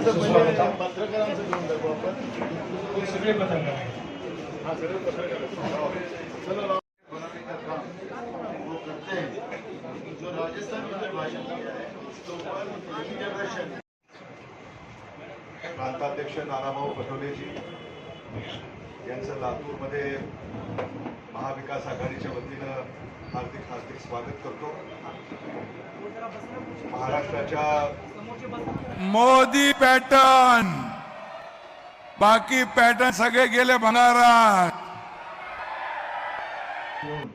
पत्रकारांचं घेऊन टाकू आपण. सगळे पत्रकार हा सगळे पत्रकार जो राजस्थान भाषण जनरेशन प्रांताध्यक्ष नानाभाऊ पटोलेजी यांचं लातूरमध्ये महाविकास आघाडीच्या वतीनं स्वागत करतो. महाराष्ट्राच्या मोदी पॅटर्न. बाकी पॅटर्न सगळे गेले भंगारात. घेऊन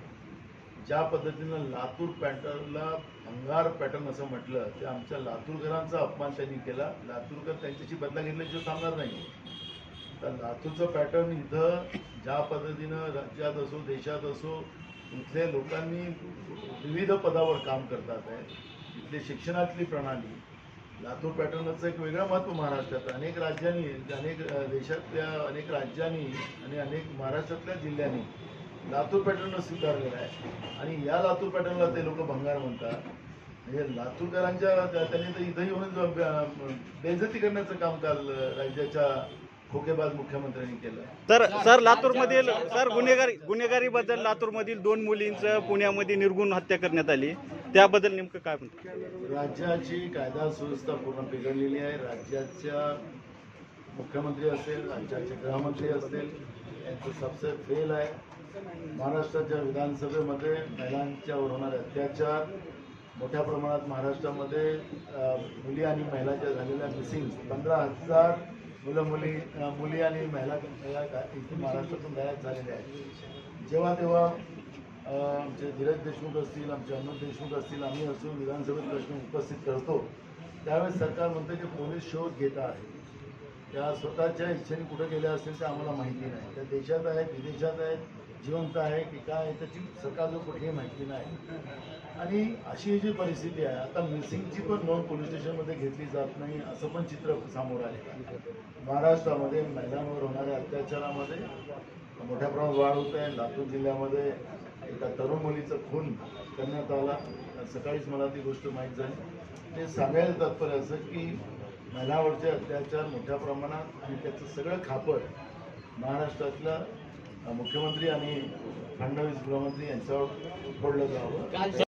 ज्या पद्धतीनं लातूर पॅटर्नला भंगार पॅटर्न असं म्हटलं ते आमच्या लातूरकरांचा अपमान त्यांनी केला. लातूरकर त्यांच्याशी बदला घेतल्याशिवाय थांबणार नाही. तर लातूरचं पॅटर्न इथं ज्या पद्धतीनं राज्यात असो देशात असो इथल्या लोकांनी विविध पदावर काम करतात आहे. इथली शिक्षणातली प्रणाली लातूर पॅटर्नचं एक वेगळं महत्त्व महाराष्ट्रात. अनेक राज्यांनी अनेक देशातल्या अनेक राज्यांनी आणि अनेक महाराष्ट्रातल्या जिल्ह्यांनी लातूर पॅटर्न स्वीकारलेला आहे. आणि या लातूर पॅटर्नला ते लोक भंगार म्हणतात. म्हणजे लातूरकरांच्या त्यांनी तर इथं येऊन बेजती बेइज्जती करण्याचं काम काल राज्याच्या खोकेबाज मुख्यमंत्र्यांनी केलं. तर सर लातूरमधील सर गुन्हेगारी गुन्हेगारीबद्दल लातूरमधील दोन मुलींचं पुण्यामध्ये निर्गुण हत्या करण्यात आली. त्याबद्दल नेमकं काय म्हणतो राज्याची कायदा सुव्यवस्था पूर्ण बिघडलेली आहे. राज्याच्या मुख्यमंत्री असेल राज्याचे गृहमंत्री असतील यांचं सबसे फेल आहे. महाराष्ट्राच्या विधानसभेमध्ये महिलांच्यावर होणारे अत्याचार मोठ्या प्रमाणात महाराष्ट्रामध्ये अ, मुली आणि महिलांच्या झालेल्या मिसिंग पंधरा हजार मुलं मुली मुली आणि महिला महिला इथे महाराष्ट्रातून गायब झालेल्या आहेत. जेव्हा तेव्हा आमचे धीरज देशमुख असतील आमचे अमित देशमुख असतील आम्ही असो विधानसभेत प्रश्न उपस्थित करतो त्यावेळेस सरकार म्हणतं की पोलीस शोध घेत आहे. त्या स्वतःच्या इच्छेने कुठे गेल्या असतील ते आम्हाला माहिती नाही. त्या देशात आहेत विदेशात आहेत जिवंत आहे की काय आहे त्याची सरकारला कुठेही माहिती नाही. आणि अशी जी परिस्थिती आहे आता मिसिंगची पण नोंद पोलीस स्टेशनमध्ये घेतली जात नाही असं पण चित्र समोर आले. महाराष्ट्रामध्ये महिलांवर होणाऱ्या अत्याचारामध्ये मोठ्या प्रमाणात वाढ होत आहे. लातूर जिल्ह्यामध्ये एका तरुण मुलीचं खून करण्यात आला. सकाळीच मला ती गोष्ट माहीत झाली. ते सांगायला तात्पर्य असं की महिलावरचे अत्याचार मोठ्या प्रमाणात आणि त्याचं सगळं खापर महाराष्ट्रातल्या मुख्यमंत्री आणि फडणवीस गृहमंत्री यांच्यावर फोडलं जावं.